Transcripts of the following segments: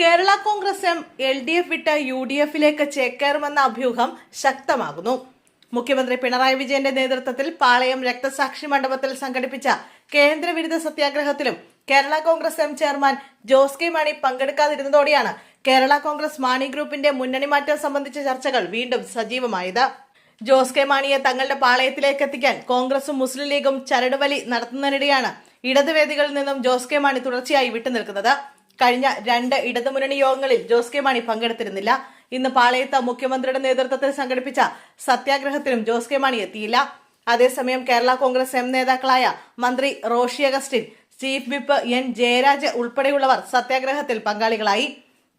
Kerala Congress M L D F വിട്ട് U D എഫിലേക്ക് ചേക്കേറുമെന്ന അഭ്യൂഹം ശക്തമാകുന്നു. മുഖ്യമന്ത്രി പിണറായി വിജയന്റെ നേതൃത്വത്തിൽ പാളയം രക്തസാക്ഷി മണ്ഡപത്തിൽ സംഘടിപ്പിച്ച കേന്ദ്രവിരുദ്ധ സത്യാഗ്രഹത്തിലും Kerala Congress M chairman Jose K Mani പങ്കെടുക്കാതിരുന്നതോടെയാണ് Kerala Congress Mani ഗ്രൂപ്പിന്റെ മുന്നണി മാറ്റം സംബന്ധിച്ച ചർച്ചകൾ വീണ്ടും സജീവമായത്. ജോസ് കെ മാണിയെ തങ്ങളുടെ പാളയത്തിലേക്ക് എത്തിക്കാൻ കോൺഗ്രസും മുസ്ലിം ലീഗും ചരടുവലി നടത്തുന്നതിനിടെയാണ് ഇടതുവേദികളിൽ നിന്നും ജോസ് കെ മാണി തുടർച്ചയായി വിട്ടുനിൽക്കുന്നത്. കഴിഞ്ഞ രണ്ട് ഇടതുമുന്നണി യോഗങ്ങളിൽ ജോസ് കെ മാണി പങ്കെടുത്തിരുന്നില്ല. ഇന്ന് പാളയത്ത് മുഖ്യമന്ത്രിയുടെ നേതൃത്വത്തിൽ സംഘടിപ്പിച്ച സത്യാഗ്രഹത്തിനും ജോസ് കെ മാണി എത്തിയില്ല. അതേസമയം കേരള കോൺഗ്രസ് എം നേതാക്കളായ മന്ത്രി Roshy Augustine chief whip N Jayaraj ഉൾപ്പെടെയുള്ളവർ സത്യാഗ്രഹത്തിൽ പങ്കാളികളായി.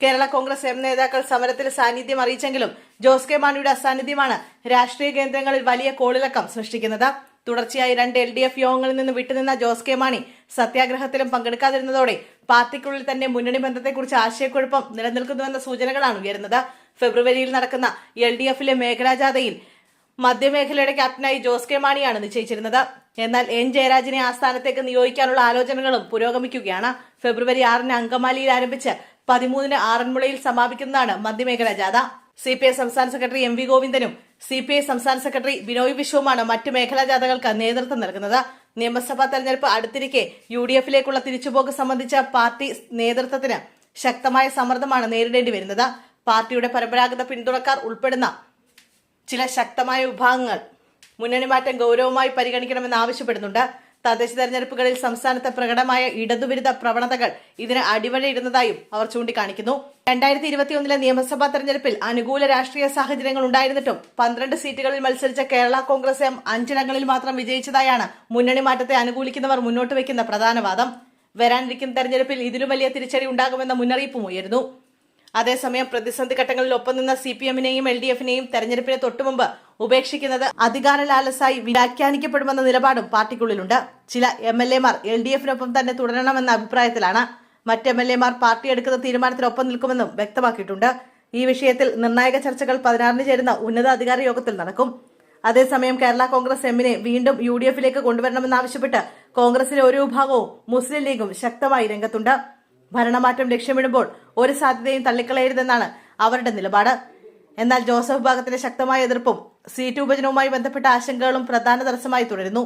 കേരള കോൺഗ്രസ് എം നേതാക്കൾ സമരത്തിൽ സാന്നിധ്യം അറിയിച്ചെങ്കിലും ജോസ് കെ മാണിയുടെ അസാന്നിധ്യമാണ് രാഷ്ട്രീയ കേന്ദ്രങ്ങളിൽ വലിയ കോളിളക്കം സൃഷ്ടിക്കുന്നത്. തുടർച്ചയായി രണ്ട് എൽ ഡി എഫ് യോഗങ്ങളിൽ നിന്ന് വിട്ടുനിന്ന ജോസ് കെ മാണി സത്യാഗ്രഹത്തിലും പങ്കെടുക്കാതിരുന്നതോടെ പാർട്ടിക്കുള്ളിൽ തന്നെ മുന്നണി ബന്ധത്തെക്കുറിച്ച് ആശയക്കുഴപ്പം നിലനിൽക്കുന്നുവെന്ന സൂചനകളാണ് ഉയരുന്നത്. ഫെബ്രുവരിയിൽ നടക്കുന്ന എൽ ഡി എഫിലെ മേഖലാജാഥയിൽ മധ്യമേഖലയുടെ ക്യാപ്റ്റനായി ജോസ് കെ മാണിയാണ് നിശ്ചയിച്ചിരുന്നത്. എന്നാൽ എൻ ജയരാജിനെ ആ സ്ഥാനത്തേക്ക് നിയോഗിക്കാനുള്ള ആലോചനകളും പുരോഗമിക്കുകയാണ്. ഫെബ്രുവരി ആറിന് അങ്കമാലിയിൽ ആരംഭിച്ച് പതിമൂന്നിന് ആറന്മുളയിൽ സമാപിക്കുന്നതാണ് മധ്യമേഖലാ ജാഥ. സി പി ഐ സംസ്ഥാന സെക്രട്ടറി എം വി ഗോവിന്ദനും സി പി ഐ സംസ്ഥാന സെക്രട്ടറി ബിനോയ് വിശ്വവുമാണ് മറ്റ് മേഖലാ ജാഥകൾക്ക് നേതൃത്വം നൽകുന്നത്. നിയമസഭാ തെരഞ്ഞെടുപ്പ് അടുത്തിരിക്കെ യു ഡി എഫിലേക്കുള്ള തിരിച്ചുപോക്ക് സംബന്ധിച്ച പാർട്ടി നേതൃത്വത്തിന് ശക്തമായ സമ്മർദ്ദമാണ് നേരിടേണ്ടി വരുന്നത്. പാർട്ടിയുടെ പരമ്പരാഗത പിന്തുണക്കാർ ഉൾപ്പെടുന്ന ചില ശക്തമായ വിഭാഗങ്ങൾ മുന്നണി മാറ്റം ഗൗരവമായി പരിഗണിക്കണമെന്ന് ആവശ്യപ്പെടുന്നുണ്ട്. തദ്ദേശ തെരഞ്ഞെടുപ്പുകളിൽ സംസ്ഥാനത്ത് പ്രകടമായ ഇടതുവിരുദ്ധ പ്രവണതകൾ ഇതിന് അടിവരയിടുന്നതായും അവർ ചൂണ്ടിക്കാണിക്കുന്നു. രണ്ടായിരത്തി ഇരുപത്തിയൊന്നിലെ നിയമസഭാ തെരഞ്ഞെടുപ്പിൽ അനുകൂല രാഷ്ട്രീയ സാഹചര്യങ്ങൾ ഉണ്ടായിരുന്നിട്ടും പന്ത്രണ്ട് സീറ്റുകളിൽ മത്സരിച്ച കേരള കോൺഗ്രസ് എം അഞ്ചിടങ്ങളിൽ മാത്രം വിജയിച്ചതായാണ് മുന്നണി മാറ്റത്തെ അനുകൂലിക്കുന്നവർ മുന്നോട്ട് വയ്ക്കുന്ന പ്രധാന വാദം. വരാനിരിക്കുന്ന തെരഞ്ഞെടുപ്പിൽ ഇതിലും വലിയ തിരിച്ചടി ഉണ്ടാകുമെന്ന മുന്നറിയിപ്പും ഉയരുന്നു. അതേസമയം പ്രതിസന്ധി ഘട്ടങ്ങളിൽ ഒപ്പം നിന്ന സി പി എമ്മിനെയും എൽ ഡി എഫിനെയും തെരഞ്ഞെടുപ്പിന് തൊട്ടുമുമ്പ് ഉപേക്ഷിക്കുന്നത് അധികാര ലാലസായി വ്യാഖ്യാനിക്കപ്പെടുമെന്ന നിലപാടും പാർട്ടിക്കുള്ളിലുണ്ട്. ചില എം എൽ എമാർ എൽ ഡി എഫിനൊപ്പം തന്നെ തുടരണമെന്ന അഭിപ്രായത്തിലാണ് മറ്റ് എം എൽ എമാർ പാർട്ടി എടുക്കുന്ന തീരുമാനത്തിനൊപ്പം നിൽക്കുമെന്നും വ്യക്തമാക്കിയിട്ടുണ്ട്. ഈ വിഷയത്തിൽ നിർണായക ചർച്ചകൾ പതിനാറിന് ചേരുന്ന ഉന്നതാധികാര യോഗത്തിൽ നടക്കും. അതേസമയം കേരള കോൺഗ്രസ് എമ്മിനെ വീണ്ടും യു ഡി എഫിലേക്ക് കൊണ്ടുവരണമെന്നാവശ്യപ്പെട്ട് കോൺഗ്രസിലെ ഒരു വിഭാഗവും മുസ്ലിം ലീഗും ശക്തമായി രംഗത്തുണ്ട്. ഭരണമാറ്റം ലക്ഷ്യമിടുമ്പോൾ ഒരു സാധ്യതയും തള്ളിക്കളയരുതെന്നാണ് അവരുടെ നിലപാട്. എന്നാൽ ജോസഫ് വിഭാഗത്തിന്റെ ശക്തമായ എതിർപ്പും സീറ്റ് വിഭജനവുമായി ബന്ധപ്പെട്ട ആശങ്കകളും പ്രധാന തടസ്സമായി തുടരുന്നു.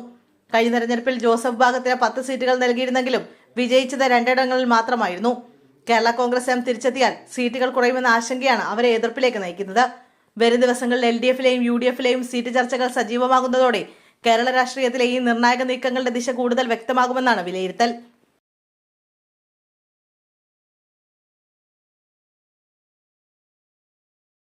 കഴിഞ്ഞ തെരഞ്ഞെടുപ്പിൽ ജോസഫ് വിഭാഗത്തിന് പത്ത് സീറ്റുകൾ നൽകിയിരുന്നെങ്കിലും വിജയിച്ചത് രണ്ടിടങ്ങളിൽ മാത്രമായിരുന്നു. കേരള കോൺഗ്രസ് എം തിരിച്ചെത്തിയാൽ സീറ്റുകൾ കുറയുമെന്ന ആശങ്കയാണ് അവരെ എതിർപ്പിലേക്ക് നയിക്കുന്നത്. വരും ദിവസങ്ങളിൽ എൽ ഡി എഫിലെയും യു ഡി എഫിലെയും സീറ്റ് ചർച്ചകൾ സജീവമാകുന്നതോടെ കേരള രാഷ്ട്രീയത്തിലെ ഈ നിർണായക നീക്കങ്ങളുടെ ദിശ കൂടുതൽ വ്യക്തമാകുമെന്നാണ് വിലയിരുത്തൽ.